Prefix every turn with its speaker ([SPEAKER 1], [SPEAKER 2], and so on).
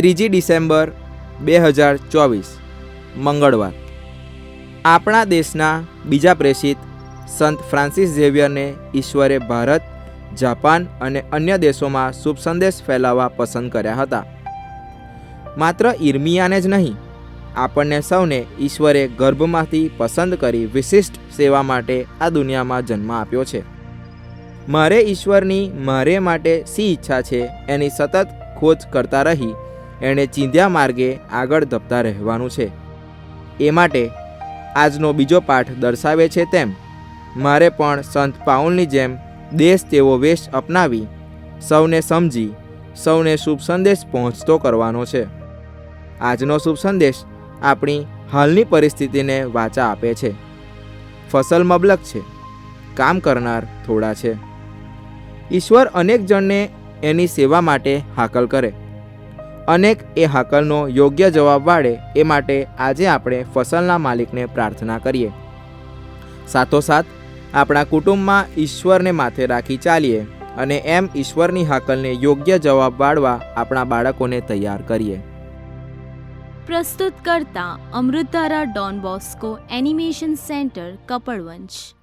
[SPEAKER 1] ત્રીજી ડિસેમ્બર બે હજાર ચોવીસ, મંગળવાર. આપણા દેશના બીજા પ્રેષિત સંત ફ્રાન્સિસ ઝેવિયરને ઈશ્વરે ભારત, જાપાન અને અન્ય દેશોમાં શુભ સંદેશ ફેલાવવા પસંદ કર્યા હતા. માત્ર ઇર્મિયાને જ નહીં, આપણને સૌને ઈશ્વરે ગર્ભમાંથી પસંદ કરી વિશિષ્ટ સેવા માટે આ દુનિયામાં જન્મ આપ્યો છે. મારે ઈશ્વરની મારે માટે શી ઈચ્છા છે એની સતત ખોજ કરતા રહી એણે ચીંધ્યા માર્ગે આગળ ધપતા રહેવાનું છે. એ માટે આજનો બીજો પાઠ દર્શાવે છે તેમ, મારે પણ સંત પાઉલની જેમ દેશ તેવો વેશ અપનાવી, સૌને સમજી, સૌને શુભ સંદેશ પહોંચતો કરવાનો છે. આજનો શુભ સંદેશ આપણી હાલની પરિસ્થિતિને વાચા આપે છે. ફસલ મબલક છે, કામ કરનાર થોડા છે. ઈશ્વર અનેક જણને એની સેવા માટે હાકલ કરે. અનેક એ હાકલનો યોગ્ય જવાબ વાળે એ માટે આજે આપણે ફસલના માલિકને પ્રાર્થના કરીએ. સાથોસાથ, આપણા કુટુંબમાં ઈશ્વરને માથે રાખી ચાલીએ અને એમ ઈશ્વરની હાકલને યોગ્ય જવાબ વાળવા આપણા બાળકોને તૈયાર કરીએ.
[SPEAKER 2] પ્રસ્તુત કરતા અમૃતારા Don Bosco animation centre Kapadvanj